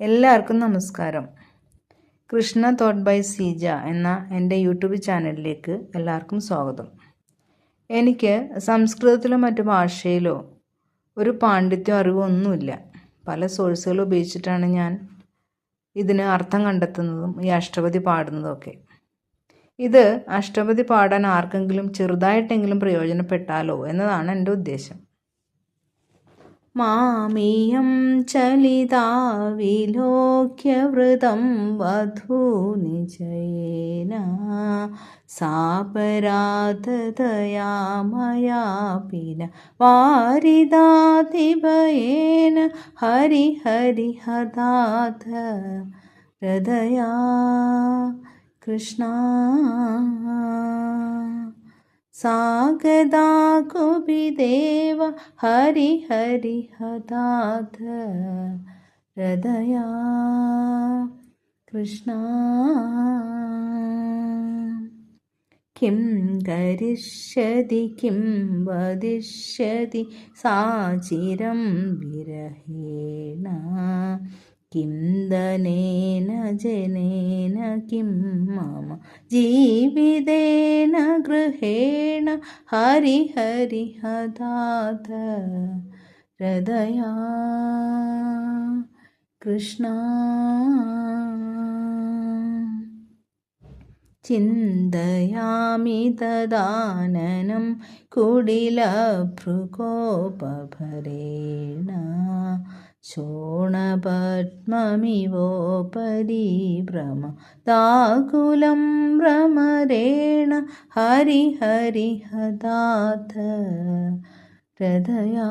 എല്ലാവർക്കും നമസ്കാരം. Krishna thought by Seeja എന്ന എന്റെ യൂട്യൂബ് ചാനലിലേക്ക് എല്ലാവർക്കും സ്വാഗതം. എനിക്ക് സംസ്കൃതത്തിലോ മറ്റു ഭാഷയിലോ ഒരു പാണ്ഡിത്യം അറിവോ ഒന്നുമില്ല പല സോഴ്സുകൾ ഉപയോഗിച്ചിട്ടാണ് ഞാൻ ഇതിന് അർത്ഥം കണ്ടെത്തുന്നതും ഈ അഷ്ടപതി പാടുന്നതൊക്കെ ഇത് അഷ്ടപതി പാടാൻ ആർക്കെങ്കിലും ചെറുതായിട്ടെങ്കിലും പ്രയോജനപ്പെട്ടാലോ എന്നതാണ് എന്റെ ഉദ്ദേശം. मामियं चलिता विलोक्यवृतं वधूनिजयेन सा परातया मया पिल वारिदातिभयेन हरिहरिहदाथ हृदया। कृष्णा। സാഗദാ കുപിദേവ ഹരി ഹരി ഹദാധ ഹൃദയാ കൃഷ്ണ. കിം കരിഷ്യതി കിം വദിഷ്യതി സാചിരം വിരഹേണ. किं दनेन जनेन किं मम जीवितेन गृहेण हरिहरिहदात हृदया कृष्णा। चिन्तयामि तदाननं कुडिलभृकोपभरेण शोणपद्ममिवो परिभ्रमदाकुलं भ्रमरेण हरिहरिहदाथ। हृदया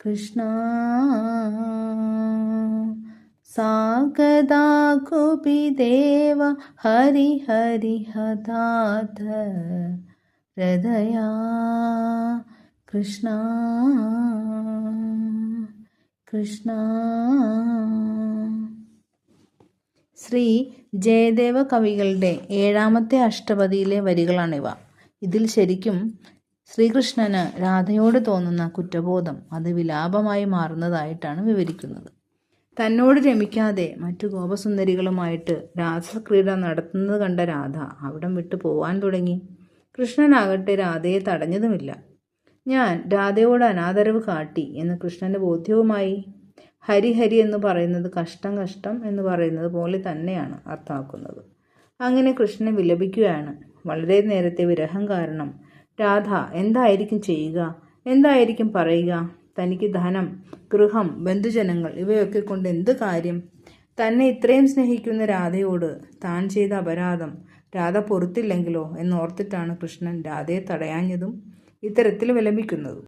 कृष्णा सा कदा गदाकुपिदेव हरिहरिहदाथ। हृदया कृष्णा। കൃഷ്ണ. ശ്രീ ജയദേവ കവികളുടെ ഏഴാമത്തെ അഷ്ടപതിയിലെ വരികളാണിവ. ഇതിൽ ശരിക്കും ശ്രീകൃഷ്ണന് രാധയോട് തോന്നുന്ന കുറ്റബോധം അത് വിലാപമായി മാറുന്നതായിട്ടാണ് വിവരിക്കുന്നത്. തന്നോട് രമിക്കാതെ മറ്റു ഗോപസുന്ദരികളുമായിട്ട് രാസക്രീഡ നടത്തുന്നത് കണ്ട രാധ അവിടം വിട്ടു പോവാൻ തുടങ്ങി. കൃഷ്ണനാകട്ടെ രാധയെ തടഞ്ഞതുമില്ല. ഞാൻ രാധയോട് അനാദരവ് കാട്ടി എന്ന് കൃഷ്ണന് ബോധ്യവുമായി ഹരിഹരി എന്ന് പറയുന്നത് കഷ്ടം കഷ്ടം എന്ന് പറയുന്നത് പോലെ തന്നെയാണ് അർത്ഥമാക്കുന്നത്. അങ്ങനെ കൃഷ്ണനെ വിലപിക്കുകയാണ്. വളരെ നേരത്തെ വിരഹം കാരണം രാധ എന്തായിരിക്കും ചെയ്യുക? എന്തായിരിക്കും പറയുക? തനിക്ക് ധനം ഗൃഹം ബന്ധുജനങ്ങൾ ഇവയൊക്കെ കൊണ്ട് എന്ത് കാര്യം? തന്നെ ഇത്രയും സ്നേഹിക്കുന്ന രാധയോട് താൻ ചെയ്ത അപരാധം രാധ പൊറത്തില്ലെങ്കിലോ എന്നോർത്തിട്ടാണ് കൃഷ്ണൻ രാധയെ തടയാഞ്ഞതും ഇത്തരത്തിൽ വിലപിക്കുന്നതും.